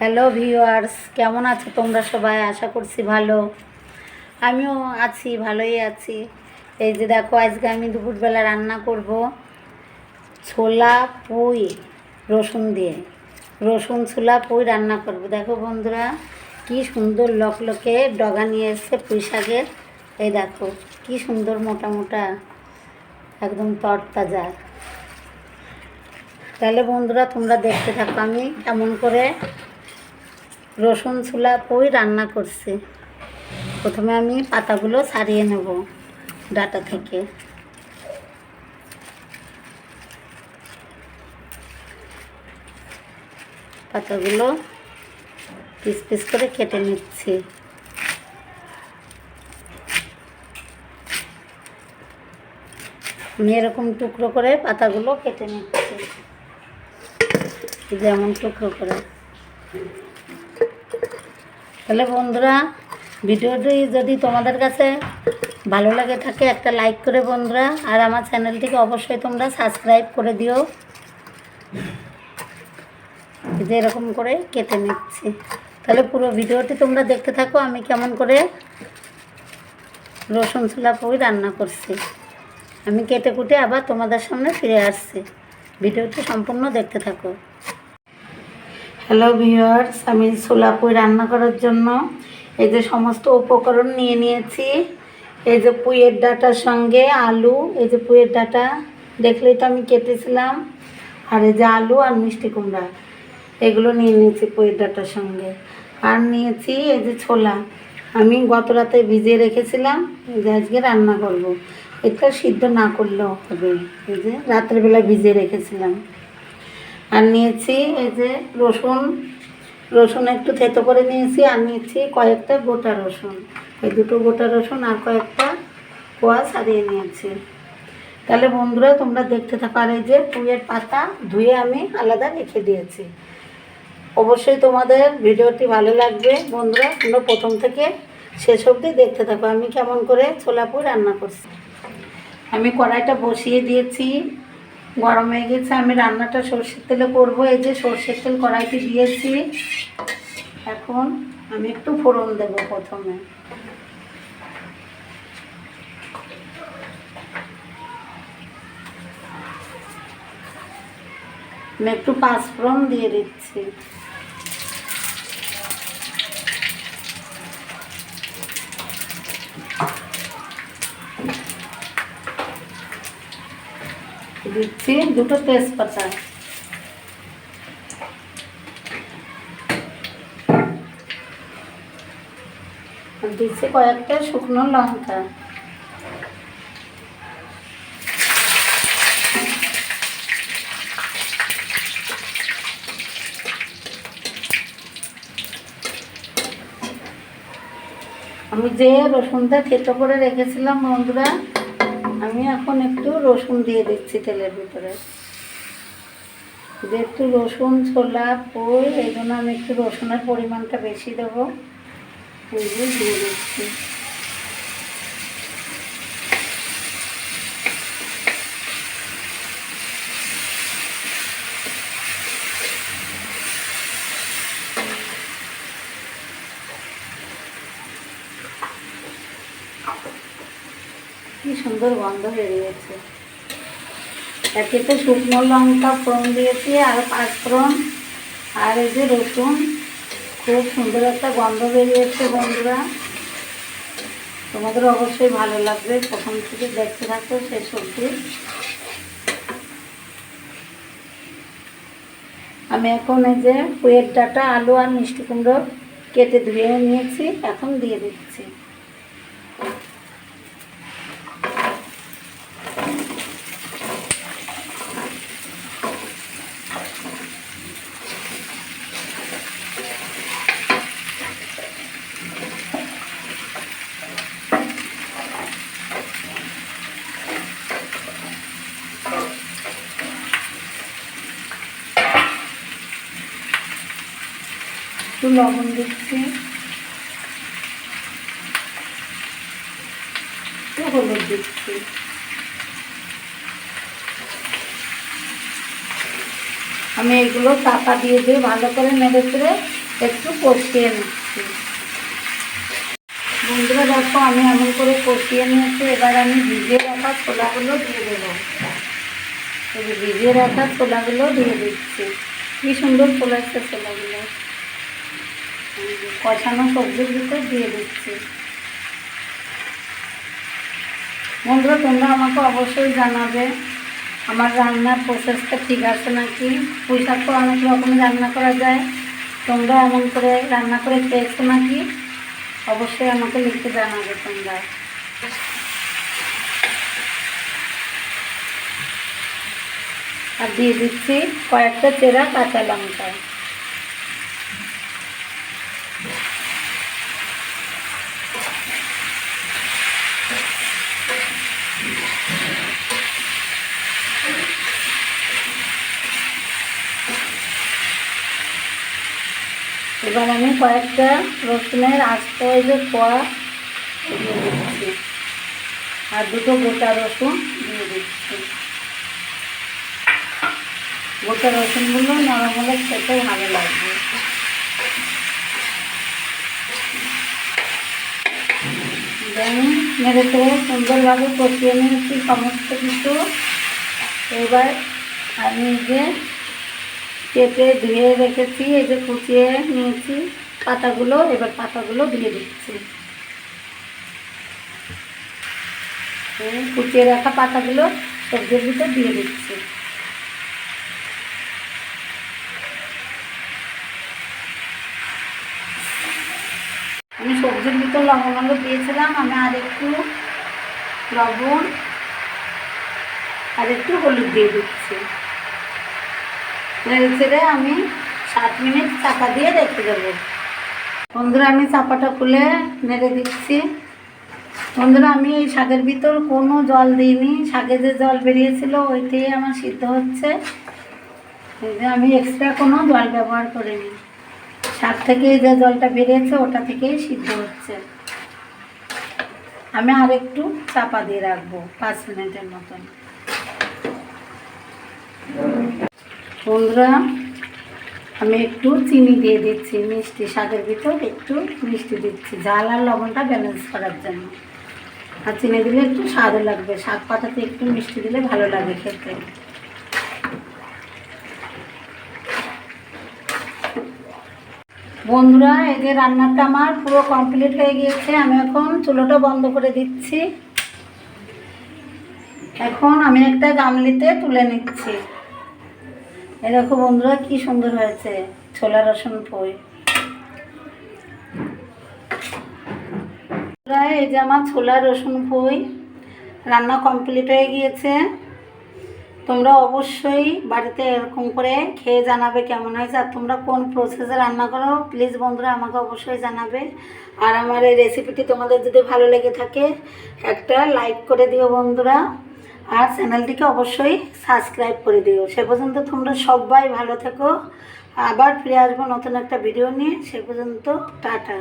Hello viewers কেমন আছো তোমরা সবাই? আশা করছি ভালো। আমিও আছি, ভালোই আছি। এই যে দেখো, আজকে আমি দুপুরবেলা রান্না করব ছোলা, পুই, রসুন দিয়ে। রসুন, ছোলা, পুঁই রান্না করব। দেখো বন্ধুরা, কি সুন্দর লকলকে ডগা নিয়ে এসছে পুঁই শাকের। এই দেখো, কি সুন্দর মোটা মোটা, একদম তরতাজা। তাহলে বন্ধুরা, তোমরা দেখতে থাকো আমি কেমন করে রসুন ছোলা পুই রান্না করছি? প্রথমে আমি পাতাগুলো ছাড়িয়ে নেব ডাটা থেকে। পাতাগুলো পিস পিস করে কেটে নিচ্ছি। আমি এরকম টুকরো করে পাতাগুলো কেটে নিচ্ছি। যেমন টুকরো করে। তাহলে বন্ধুরা, ভিডিওটি যদি তোমাদের কাছে ভালো লাগে থাকে, একটা লাইক করে বন্ধুরা, আর আমার চ্যানেলটিকে অবশ্যই তোমরা সাবস্ক্রাইব করে দিও। যে এরকম করে কেটে নিচ্ছি। তাহলে পুরো ভিডিওটি তোমরা দেখতে থাকো, আমি কেমন করে রসুন ছোলা পুই রান্না করছি। আমি কেটে কুটে আবার তোমাদের সামনে ফিরে আসছি। ভিডিওটি সম্পূর্ণ দেখতে থাকো। হ্যালো ভিউয়ার্স আমি সোলাপুই রান্না করার জন্য এই যে সমস্ত উপকরণ নিয়ে নিয়েছি। এই যে পুইয়ের ডাটার সঙ্গে আলু, এই যে পুইয়ের ডাটা, দেখলেই তো আমি কেটেছিলাম। আর এই যে আলু আর মিষ্টি কুমড়া, এগুলো নিয়ে নিয়েছি পুইয়ের ডাটার সঙ্গে। আর নিয়েছি এই যে ছোলা, আমি গত রাতে ভিজিয়ে রেখেছিলাম যে আজকে রান্না করব। এটা সিদ্ধ না করলেও হবে, এই যে রাত্রেবেলা ভিজিয়ে রেখেছিলাম। আর নিয়েছি এই যে রসুন রসুন একটু থেতো করে নিয়েছি আর নিয়েছি কয়েকটা গোটা রসুন। এই দুটো গোটা রসুন আর কয়েকটা কোয়া সারিয়ে নিয়েছি। তাহলে বন্ধুরা, তোমরা দেখতে থাকো আর এই যে পুঁয়ের পাতা ধুয়ে আমি আলাদা রেখে দিয়েছি। অবশ্যই তোমাদের ভিডিওটি ভালো লাগবে। বন্ধুরা, তোমরা প্রথম থেকে শেষ অবধি দেখতে থাকো। আমি কেমন করে ছোলা পুই রান্না করছি। আমি কড়াইটা বসিয়ে দিয়েছি। গরম হয়ে গেছে, আমি রান্নাটা সর্ষের তেলে করব। এই যে সর্ষের তেল কড়াইতে দিয়েছি। এখন আমি একটু ফোড়ন দেব প্রথমে। আমি একটু পাঁচফোড়ন দিয়ে দিচ্ছি। দিচ্ছি দুটো তেজপাতা। দিচ্ছি কয়েকটা শুকনো লঙ্কা। আমি যে রসুনটা থেতো করে রেখেছিলাম বন্ধুরা আমি এখন একটু রসুন দিয়ে দিচ্ছি তেলের ভিতরে। যেহেতু রসুন, ছোলা পই এই জন্য আমি একটু রসুনের পরিমাণটা বেশি দেবো। দিয়ে দিচ্ছি। কি সুন্দর গন্ধ বেরিয়েছে। একেতে শুকনো লঙ্কা ফোড়ন দিয়েছি, আর পাঁচ আর এই যে রসুন। খুব সুন্দর একটা গন্ধ বেরিয়েছে বন্ধুরা। তোমাদের অবশ্যই ভালো লাগবে। প্রথম থেকে দেখতে থাকো সেই সবজি। আমি এখন এই যে পুয়ের ডাটা, আলু আর মিষ্টি কুমড়ো কেটে ধুয়ে নিয়েছি, এখন দিয়ে দিচ্ছি। লবণ দিচ্ছি। একটু হলুদ দিচ্ছি। আমি এগুলো চাপা দিয়ে দিয়ে ভালো করে একটু কষিয়ে নিচ্ছি। বন্ধুরা, দেখো, আমি এমন করে কষিয়ে নিয়েছি। এবার আমি ভিজিয়ে রাখা ছোলাগুলো দিয়ে দেবো। ভিজিয়ে রাখা ছোলাগুলো দিয়ে দিচ্ছি। কি সুন্দর ফোলাচ্ছে ছোলাগুলো। কষানো সবজির ভিতর দিয়ে দিচ্ছি। বন্ধুরা, তোমরা আমাকে অবশ্যই জানাবে, আমার রান্নার প্রসেসটা ঠিক আছে নাকি? পুঁই শাক তো অনেক রকম রান্না করা যায়। তোমরা এমন করে রান্না করে খেয়েছো নাকি? অবশ্যই আমাকে লিখে জানাবে তোমরা। আর দিয়ে দিচ্ছি কয়েকটা চেরা কাঁচা লঙ্কা। এবার আমি কয়েকটা রসুনের আস্ত যে কোয়া দিয়ে দিচ্ছি। আর দুটো গোটা রসুন দিয়ে দিচ্ছি। গোটা রসুনগুলো নরম হলে খেতে ভালো লাগবে। আমি মেরে চেড়ে সুন্দরভাবে কষিয়ে নিয়েছি সমস্ত কিছু। এবার আমি যে কেটে ধুয়ে রেখেছি, এই যে কুচিয়ে নিয়েছি। পাতাগুলো, এবার পাতাগুলো দিয়ে দিচ্ছি। কুচিয়ে রাখা পাতাগুলো সবজির ভিতর দিয়ে দিচ্ছি। আমি সবজির ভিতর লবণ হলুদ দিয়েছিলাম, আমি আর একটু লবণ আর একটু হলুদ দিয়ে দিচ্ছি। নেড়ে ছেড়ে আমি সাত মিনিট চাপা দিয়ে রেখে দেবো। বন্ধুরা, আমি চাপাটা খুলে নেড়ে দিচ্ছি। বন্ধুরা, আমি এই শাকের ভিতর কোনো জল দিইনি। শাকে যে জল বেরিয়েছিল, ওইটাই আমার সিদ্ধ হচ্ছে। এই যে আমি এক্সট্রা কোনো জল ব্যবহার করিনি। শাক থেকে যে জলটা বেরিয়েছে, ওটা থেকেই সিদ্ধ হচ্ছে। আমি আর একটু চাপা দিয়ে রাখব, পাঁচ মিনিটের মতন। বন্ধুরা, আমি একটু চিনি দিয়ে দিচ্ছি, মিষ্টি শাকের ভিতর একটু মিষ্টি দিচ্ছি, ঝাল আর লবণটা ব্যালেন্স করার জন্য। আর চিনি দিলে একটু স্বাদও লাগবে, শাক পাতাতে একটু মিষ্টি দিলে ভালো লাগে খেতে। বন্ধুরা, এই যে রান্নাটা আমার পুরো কমপ্লিট হয়ে গিয়েছে, আমি এখন চুলোটা বন্ধ করে দিচ্ছি। এখন আমি একটা গামলিতে তুলে নিচ্ছি। দেখো বন্ধুরা, কি সুন্দর হয়েছে। ছোলা রসুন পই এই যে আমার ছোলা রসুন পই রান্না কমপ্লিট হয়ে গিয়েছে। তোমরা অবশ্যই বাড়িতে এরকম করে খেয়ে জানাবে কেমন হয়েছে, আর তোমরা কোন প্রসেসে রান্না করো প্লিজ বন্ধুরা আমাকে অবশ্যই জানাবে। আর আমার এই রেসিপিটি তোমাদের যদি ভালো লেগে থাকে, একটা লাইক করে দিও বন্ধুরা। আর চ্যানেলটিকে অবশ্যই সাবস্ক্রাইব করে দিও। সে পর্যন্ত তোমরা সবাই ভালো থেকো। আবার ফিরে আসব নতুন একটা ভিডিও নিয়ে। সে পর্যন্ত টাটা।